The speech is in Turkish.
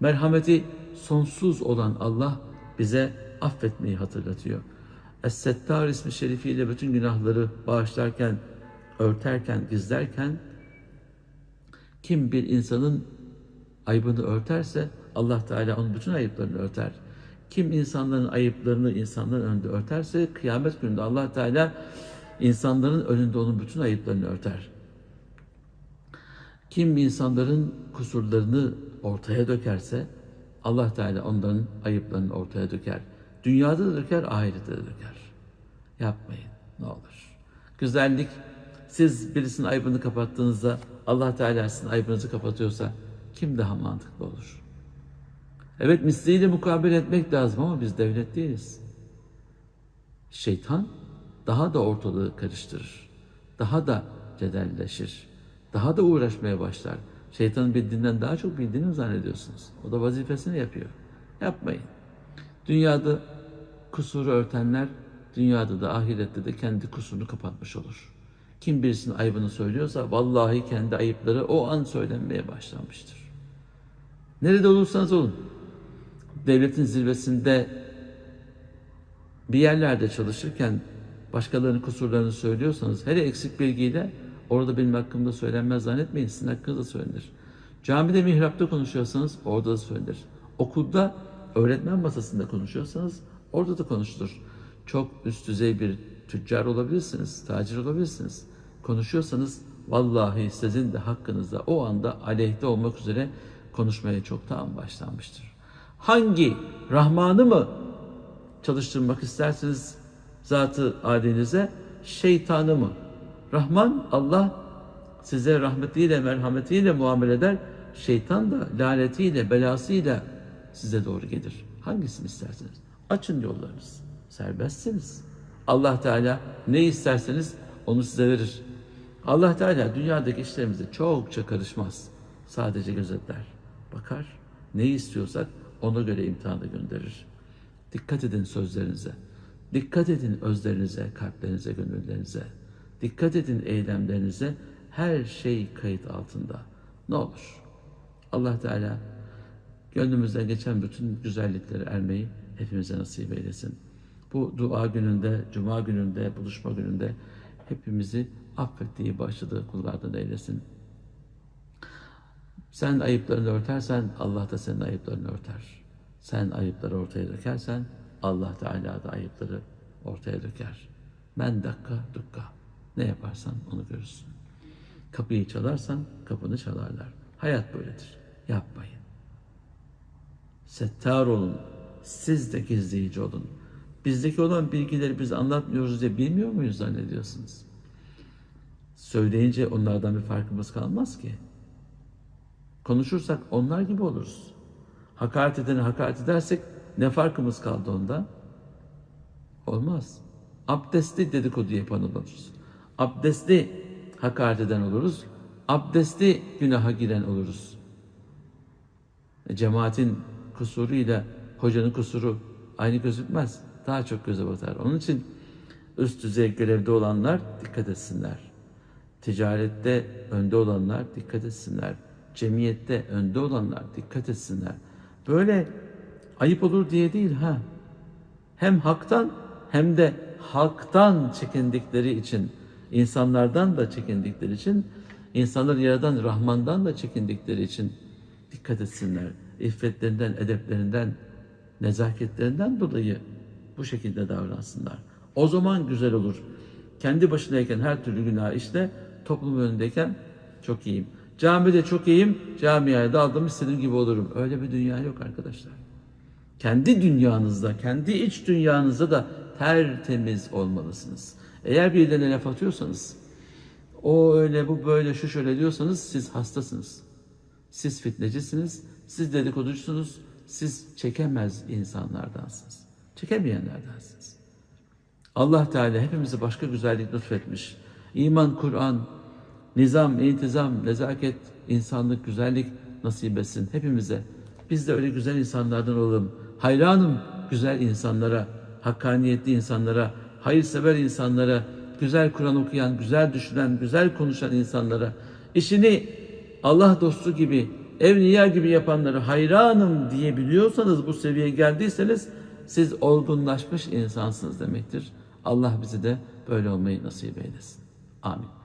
Merhameti sonsuz olan Allah bize affetmeyi hatırlatıyor. Es-Settar ismi şerifiyle bütün günahları bağışlarken, örterken, gizlerken kim bir insanın ayıbını örterse Allah Teala onun bütün ayıplarını örter. Kim insanların ayıplarını insanların önünde örterse kıyamet gününde Allah Teala insanların önünde onun bütün ayıplarını örter. Kim insanların kusurlarını ortaya dökerse Allah Teala onların ayıplarını ortaya döker. Dünyada da döker, ahirette de döker. Yapmayın ne olur. Güzellik siz birisinin ayıbını kapattığınızda Allah Teala sizin ayıbınızı kapatıyorsa kim daha mantıklı olur? Evet misliyle mukabele etmek lazım ama biz devlet değiliz. Şeytan daha da ortalığı karıştırır. Daha da cedelleşir. Daha da uğraşmaya başlar. Şeytanın bildiğinden daha çok bildiğini mi zannediyorsunuz? O da vazifesini yapıyor. Yapmayın. Dünyada kusuru örtenler, dünyada da ahirette de kendi kusurunu kapatmış olur. Kim birisinin ayıbını söylüyorsa vallahi kendi ayıpları o an söylenmeye başlanmıştır. Nerede olursanız olun, devletin zirvesinde bir yerlerde çalışırken başkalarının kusurlarını söylüyorsanız hele eksik bilgiyle orada benim hakkımda söylenmez zannetmeyin sizin hakkınızda söylenir. Camide mihrapta konuşuyorsanız orada da söylenir. Okulda öğretmen masasında konuşuyorsanız orada da konuşulur. Çok üst düzey bir tüccar olabilirsiniz, tacir olabilirsiniz. Konuşuyorsanız vallahi sizin de hakkınızda o anda aleyhte olmak üzere konuşmaya çoktan başlanmıştır. Hangi Rahman'ı mı çalıştırmak isterseniz zatı adinize şeytanı mı? Rahman Allah size rahmetiyle merhametiyle muamele eder. Şeytan da lanetiyle belasıyla size doğru gelir. Hangisini isterseniz. Açın yollarınız. Serbestsiniz. Allah Teala ne isterseniz onu size verir. Allah Teala dünyadaki işlerimize çokça karışmaz. Sadece gözetler. Bakar. Ne istiyorsak ona göre imtihana gönderir. Dikkat edin sözlerinize. Dikkat edin özlerinize, kalplerinize, gönüllerinize. Dikkat edin eylemlerinize. Her şey kayıt altında. Ne olur. Allah Teala gönlümüzden geçen bütün güzellikleri ermeyi hepimize nasip eylesin. Bu dua gününde, cuma gününde, buluşma gününde hepimizi affettiği, başladığı kullardan eylesin. Sen ayıplarını örtersen Allah da senin ayıplarını örter. Sen ayıpları ortaya dökersen Allah Teala da ayıpları ortaya döker. Men dakika dukka. Ne yaparsan onu görürsün. Kapıyı çalarsan kapını çalarlar. Hayat böyledir. Yapmayın. Settar olun. Siz de gizleyici olun. Bizdeki olan bilgileri biz anlatmıyoruz diye bilmiyor muyuz zannediyorsunuz? Söyleyince onlardan bir farkımız kalmaz ki. Konuşursak onlar gibi oluruz. Hakaret edene hakaret edersek ne farkımız kaldı onda? Olmaz. Abdestli dedikodu yapan oluruz. Abdestli hakaret eden oluruz. Abdestli günaha giren oluruz. E, cemaatin kusuruyla hocanın kusuru aynı gözükmez. Daha çok göze batar. Onun için üst düzey görevde olanlar dikkat etsinler. Ticarette önde olanlar dikkat etsinler. Cemiyette önde olanlar dikkat etsinler. Böyle ayıp olur diye değil ha. Hem haktan hem de halktan çekindikleri için, insanlardan da çekindikleri için, insanları yaradan Rahman'dan da çekindikleri için dikkat etsinler. İffetlerinden, edeplerinden, nezaketlerinden dolayı bu şekilde davransınlar. O zaman güzel olur. Kendi başınayken her türlü günah işte, toplum önündeyken çok iyiyim. Camide çok iyiyim, camiaya daldım istediğim gibi olurum. Öyle bir dünya yok arkadaşlar. Kendi dünyanızda, kendi iç dünyanızda da tertemiz olmalısınız. Eğer birilerine laf atıyorsanız, o öyle, bu böyle, şu şöyle diyorsanız siz hastasınız. Siz fitnecisiniz, siz dedikoducusunuz, siz çekemez insanlardansınız. Çekemeyenlerdensiniz. Allah Teala hepimize başka güzellik lütfetmiş. İman, Kur'an, nizam, intizam, nezaket, insanlık, güzellik nasip etsin hepimize. Biz de öyle güzel insanlardan olalım. Hayranım güzel insanlara, hakkaniyetli insanlara, hayırsever insanlara, güzel Kur'an okuyan, güzel düşünen, güzel konuşan insanlara, işini Allah dostu gibi evliya gibi yapanları hayranım diyebiliyorsanız bu seviyeye geldiyseniz siz olgunlaşmış insansınız demektir. Allah bizi de böyle olmayı nasip eylesin. Amin.